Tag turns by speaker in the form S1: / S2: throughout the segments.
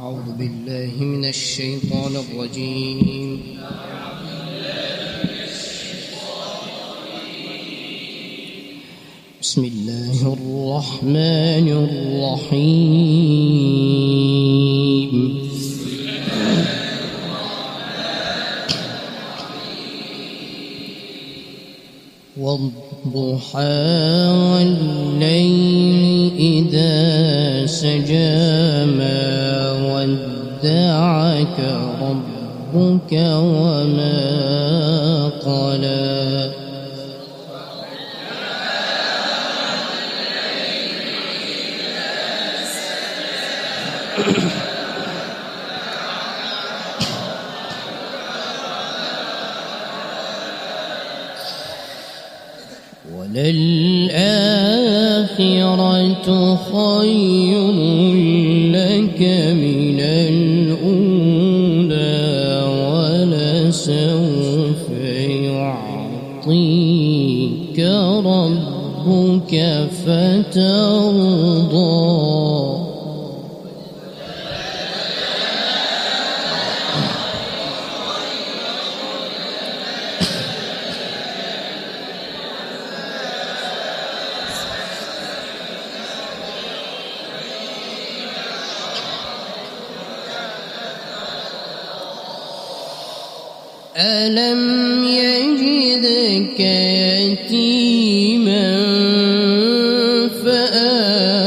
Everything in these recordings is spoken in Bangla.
S1: أعوذ بالله من الشيطان الرجيم. بسم الله الرحمن الرحيم. والضحى والليل إذا سجى. ودعك ربك وما قلى. وللآخرة خير يعطيك ربك فترضى. ألم آه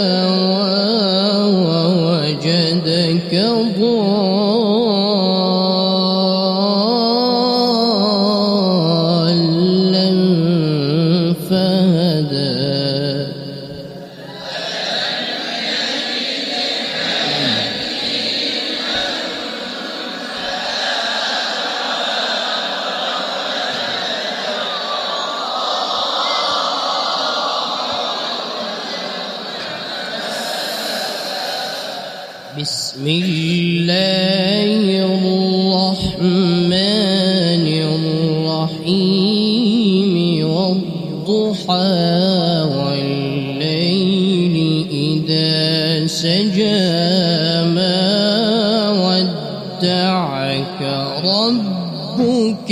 S1: بسم الله الرحمن الرحيم والضحى والليل إذا سجى ما ودعك ربك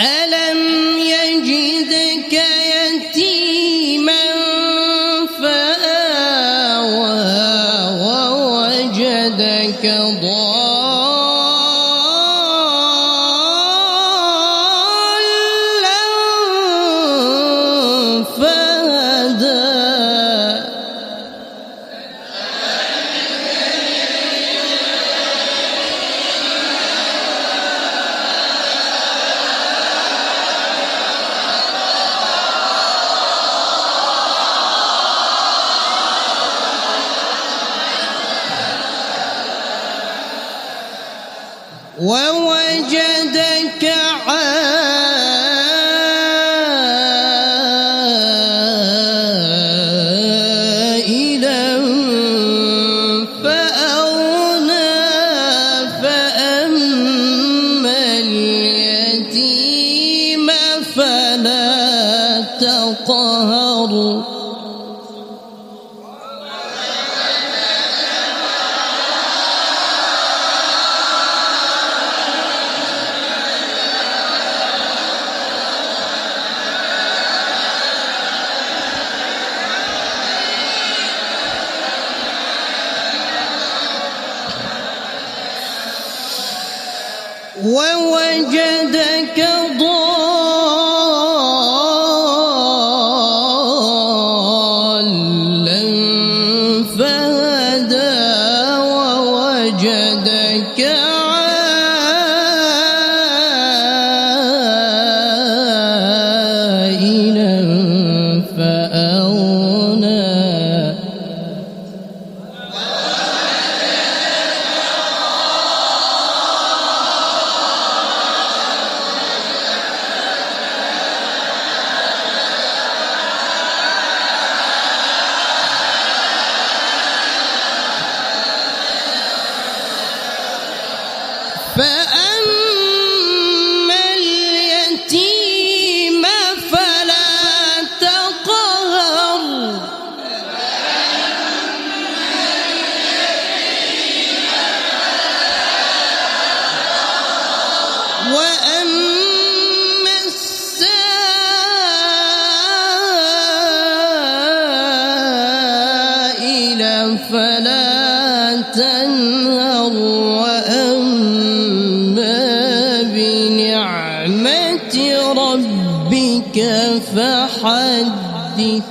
S1: ألم ووجدك ضالا وأما السائل فلا تنهر وأما بنعمة ربك فحدث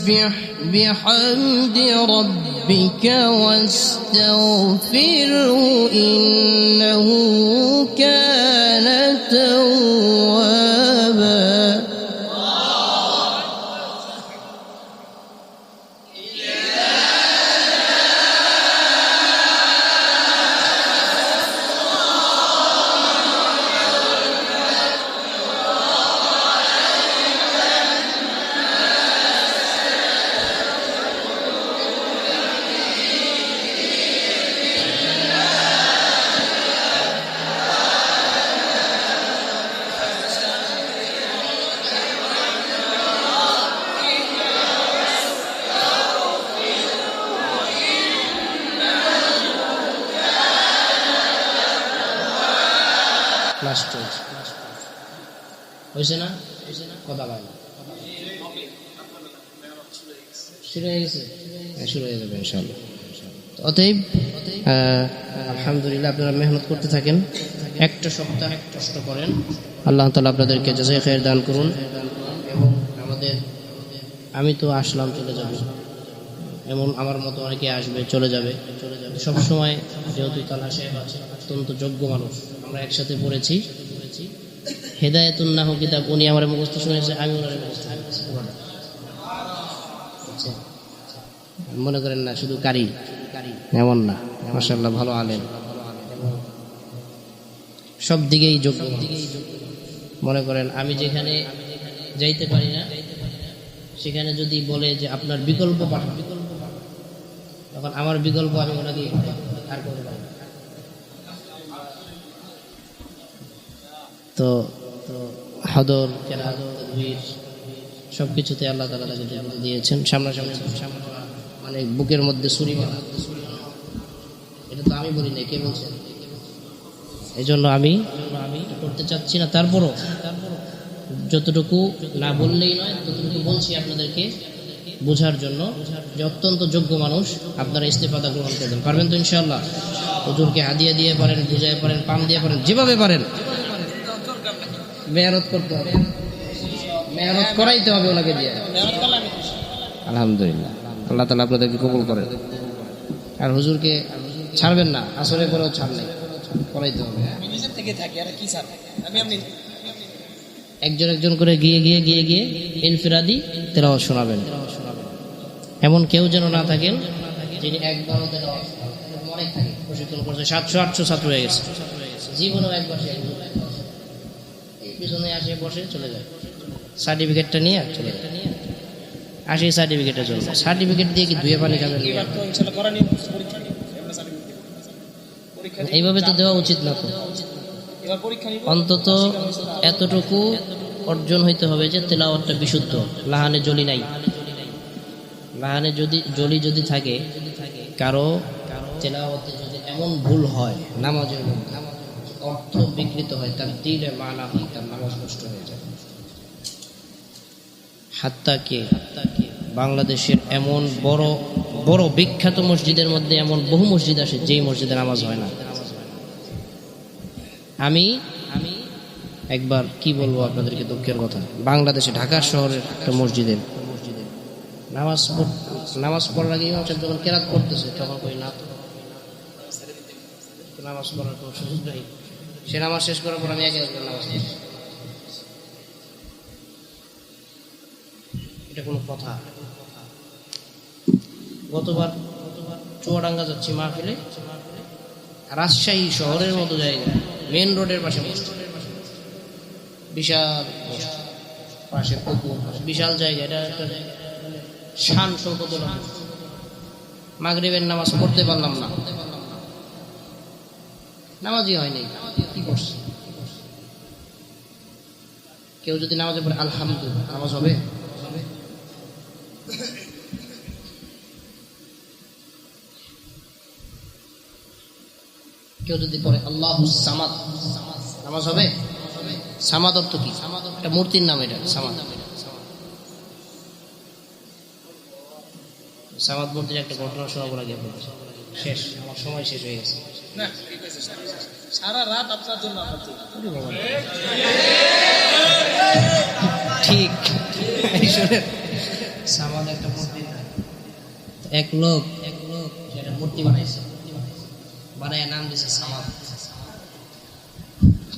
S1: فسبح بحمد ربك واستغفره إنه
S2: হয়েছে না? কথা শুরু হয়ে অতএব আলহামদুলিল্লাহ আপনারা মেহনত করতে থাকেন। একটা সপ্তাহ কষ্ট করেন। আল্লাহ তালা আপনাদেরকে জাজাই খেয়ের দান করুন। এবং আমাদের, আমি তো আসলাম, চলে যাব। এমন আমার মতো অনেকে আসবে, চলে যাবে। চলে যাবে সবসময় যেহেতু তালা সাহেব আছে, অত্যন্ত যোগ্য মানুষ। আমরা একসাথে পড়েছি। পড়েছি হেদায়তুল্লাহ কিতাব উনি আমার মুখস্থ শুনেছে, আমি ওনার মুখস্থ শুনেছি। মনে করেন না, শুধু কারি। এমন না মাসাল্লাহ ভালো আলেন সব দিকেই যোগ্য মনে করেন, আমি যেখানে যাইতে পারি না, সেখানে যদি বলে যে আপনার বিকল্প পাঠান বিকল্প তখন আমার বিকল্প আমি ওনাকে আর করতে পারি তো হদর, কেরাত তদবির সব কিছুতে আল্লাহ তালা তাকে দিয়েছেন। সামনাসামনি সামনে মানে বুকের মধ্যে মারা। এটা তো আমি বলি না কে বলছেন এই জন্য আমি আমি করতে চাচ্ছি না। তারপরও যতটুকু না বললেই নয়, ততটুকু বলছি আপনাদেরকে বোঝার জন্য যে অত্যন্ত যোগ্য মানুষ আপনারা ইস্তেফাদা গ্রহণ করবেন। পারবেন তো ইনশাল্লাহ হুজুরকে হাদিয়া দিয়ে পারেন বুঝাই পারেন পাম দিয়ে পারেন, যেভাবে পারেন। মেহনত করতে হবে। মেহনত করাইতে হবে ওনাকে দিয়ে। আলহামদুলিল্লাহ। আল্লাহ তালা আপনাদেরকে কবুল করেন আর হুজুরকে ছাড়বেন না আসলে করেও ছাড় নেই। করাইতে হবে। একজন একজন করে গিয়ে গিয়ে গিয়ে গিয়ে ইনফিরাদি তেলাওয়াত শোনাবেন। এমন কেউ যেন না থাকেন, যিনি একবারও এরকম অনেক থাকে প্রশিক্ষণ করছে সাতশো আটশো ছাত্র হয়ে গেছে। জীবনেও একবার পিছনে আসে বসে চলে যায়। সার্টিফিকেটটা নিয়ে চলে যায়। আসি সার্টিফিকেটের জন্য সার্টিফিকেট দিয়ে কি ধুয়ে পানি খাবেন
S3: নিয়ে
S2: এইভাবে তো দেওয়া উচিত না তো। অন্তত এতটুকু অর্জন হইতে হবে যে তেলাওয়াতটা বিশুদ্ধ। লাহানে জলি নাই। লাহানে যদি জলি যদি থাকে কারও তেলাওয়াতে যদি এমন ভুল হয় নামাজের মধ্যে অর্থ বিকৃত হয়, তার দিলে মানা হয়, তার নামাজ নষ্ট হয়ে যায়। হাত্তাকে বাংলাদেশের এমন বড় বড় বিখ্যাত মসজিদের মধ্যে এমন বহু মসজিদ আসে যেই মসজিদে নামাজ হয় না। আমি আমি একবার কি বলব আপনাদেরকে দুঃখের কথা? বাংলাদেশে ঢাকা শহরের একটা মসজিদে নামাজ নামাজ পড়ার আগে ইমাম সাহেব যখন কেরাত করতেছে তখন কই না তো? নামাজ পড়ার কোনো সুযোগ নেই। সে নামাজ শেষ করার পর আমি একে একে নামাজ। এটা কোনো কথা। গতবার চুয়াডাঙ্গা যাচ্ছি মাহফিলে। রাজশাহী শহরের মতো জায়গা মেন রোডের পাশে মসজিদ বিশাল পাশে পুকুর। বিশাল জায়গা এটা একটা শান শৌকত মাগরিবের নামাজ পড়তে পারলাম না। নামাজই হয়নি কি করছে? কেউ যদি নামাজে পড়ে, আলহামদুলিল্লাহ, নামাজ হবে? কেউ যদি পড়ে, আল্লাহ সামাদ, নামাজ হবে? সামাদ অর্থ কি? এটা মূর্তির নাম এটা, সামাদ। সামাদ মূর্তির একটা ঘটনা শোনাবো আগে আপনাদের। শেষ আমার সময় শেষ হয়ে গেছে।
S3: না। সারা রাত আপনার জন্য ঠিক।
S2: সামাদ একটা মূর্তি এক লোক এক লোক সেটা মূর্তি বানাইছে। বানায় নাম দিছে সামাদ।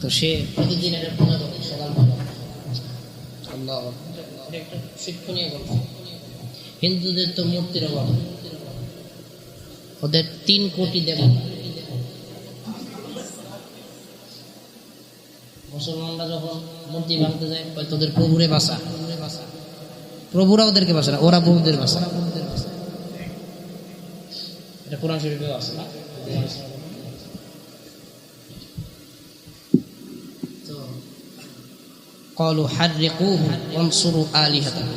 S2: তো সে প্রতিদিন এটা পূজা করে সকালবেলা। আল্লাহ। একটা শিক্ষণীয় গল্প। হিন্দুদের তো মূর্তির অভাব ওদের তিন কোটি দেবতা মুসলমানরা যখন মূর্তি ভাঙতে যায় কয় তোদের প্রভুরে বাসা প্রভুরা ওদেরকে বাসা না ওরা প্রভুদের বাসা এটা কোরআন শরীফেও আছে না তো قالوا حرقوه وانصروا آلهتكم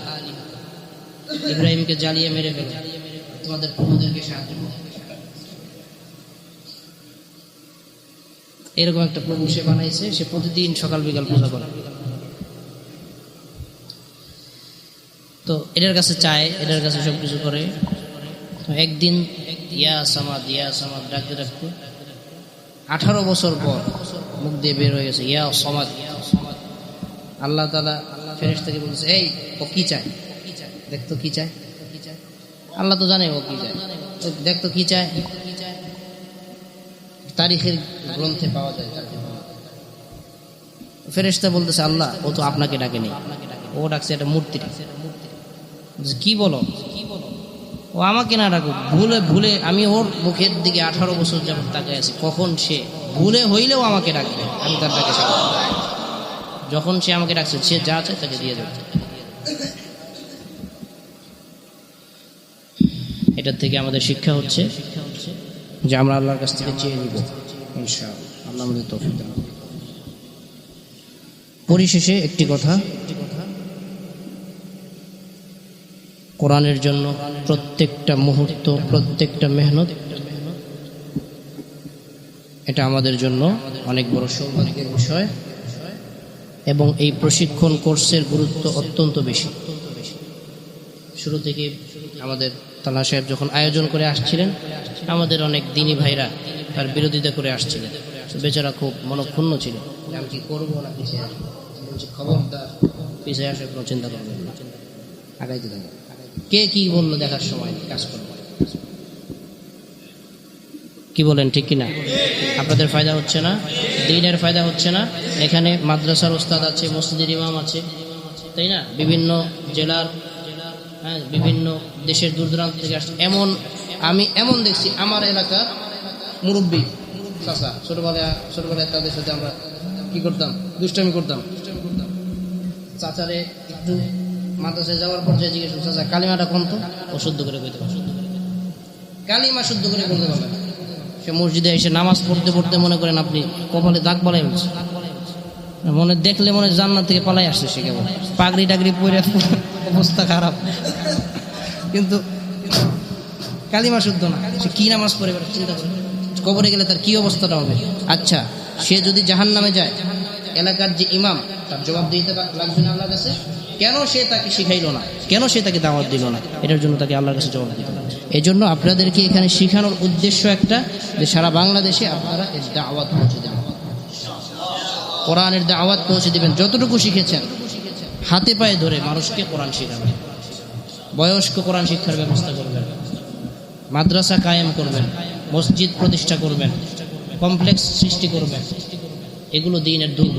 S2: ইব্রাহিমকে জ্বালিয়ে মেরে ফেলো। তোমাদের প্রভুদেরকে সাহায্য করো। এরকম একটা প্রভু সে বানাইছে, সে প্রতিদিন সকাল বিকাল পূজা করে। তো এটার কাছে চায় এটার কাছে সব কিছু করে। তো একদিন ইয়া সামাদ ইয়া সামাদ, ডাকতে ডাকতে আঠারো বছর পর মুখ দিয়ে বের হয়ে গেছে, ইয়া সমাদ আল্লাহ তালা ফেরেশ থেকে বলছে এই, ও কি চায়? দেখতো কি চায়। আল্লাহ তো জানে ও কি চায়। দেখতো কি চায়। তারিখের গ্রন্থে পাওয়া যায় তাকে। ফেরেশতা বলতেছে, আল্লাহ, ও তো আপনাকে ডাকে ডাকেনি। ও ডাকছে একটা মূর্তি কি বলো? ও আমাকে না ডাকুক, ভুলে ভুলে আমি ওর মুখের দিকে আঠারো বছর যাবত তাকায় আছি। কখন সে ভুলে হইলেও আমাকে ডাকবে, আমি তার ডাকে যখন সে আমাকে ডাকছে, সে যা চায় তাকে দিয়ে দেবে। এটার থেকে আমাদের শিক্ষা হচ্ছে যে আমরা আল্লাহর কাছ থেকে চেয়ে নিব আল্লাহ পরিশেষে একটি কথা। কোরআনের জন্য প্রত্যেকটা মুহূর্ত, প্রত্যেকটা মেহনত, এটা আমাদের জন্য অনেক বড় সৌভাগ্যের বিষয় এবং এই প্রশিক্ষণ কোর্সের গুরুত্ব অত্যন্ত বেশি। শুরু থেকে আমাদের তালা সাহেব যখন আয়োজন করে আসছিলেন, আমাদের অনেক দিনী ভাইরা তার বিরোধিতা করে আসছিলেন। বেচারা খুব মনক্ষুণ্ণ ছিল। আমি কি করব না পিছিয়ে আসব? খবরদার, পিছিয়ে কোনো চিন্তা করবেন না। আগাইতে কে কি বলল দেখার সময় কাজ করব? কি বলেন, ঠিক কিনা? আপনাদের ফায়দা হচ্ছে না? দিনের ফায়দা হচ্ছে না? এখানে মাদ্রাসার ওস্তাদ আছে, মসজিদের ইমাম আছে। তাই না? বিভিন্ন জেলার হ্যাঁ বিভিন্ন দেশের দূর দূরান্ত থেকে আসছে। এমন, আমি এমন দেখছি আমার এলাকার মুরব্বী চাষা ছোটবেলায় ছোটবেলায় তাদের সাথে আমরা কি করতাম? দুষ্টামি করতাম। চাচারে একটু মাদ্রাসায় যাওয়ার পর যে জিজ্ঞেস চাচা, কালিমাটা কোন তো? ও শুদ্ধ করে কইতে পারবে কালিমা শুদ্ধ করে বলতে পারবে সে মসজিদে এসে নামাজ পড়তে পড়তে মনে করেন আপনি কপালে দাগ বলাই হচ্ছে মনে দেখলে মনে জান্নাত থেকে পালাই আসছে সে কেবল। পাগড়ি টাগড়ি পরে অবস্থা খারাপ। কিন্তু কালিমা শুদ্ধ না। সে কি নামাজ পড়ে চিন্তা করে। কবরে গেলে তার কি অবস্থাটা হবে? আচ্ছা সে যদি জাহান নামে যায়, এলাকার যে ইমাম, তার জবাব দিতে লাগবে না আল্লাহর কাছে? কেন সে তাকে শিখাইলো না? কেন সে তাকে দাওয়াত দিল না? এটার জন্য তাকে আল্লাহর কাছে জবাব দিতে এই জন্য আপনাদেরকে এখানে শিখানোর উদ্দেশ্য একটা যে সারা বাংলাদেশে আপনারা দাওয়াত পৌঁছে দেবেন কোরআনের দাওয়াত পৌঁছে দিবেন, যতটুকু শিখেছেন। হাতে পায়ে ধরে মানুষকে কোরআন শিখাবেন। বয়স্ক কোরআন শিক্ষার ব্যবস্থা করবেন। মাদ্রাসা কায়েম করবেন, মসজিদ প্রতিষ্ঠা করবেন, কমপ্লেক্স সৃষ্টি করবেন। এগুলো দিনের দুর্গ।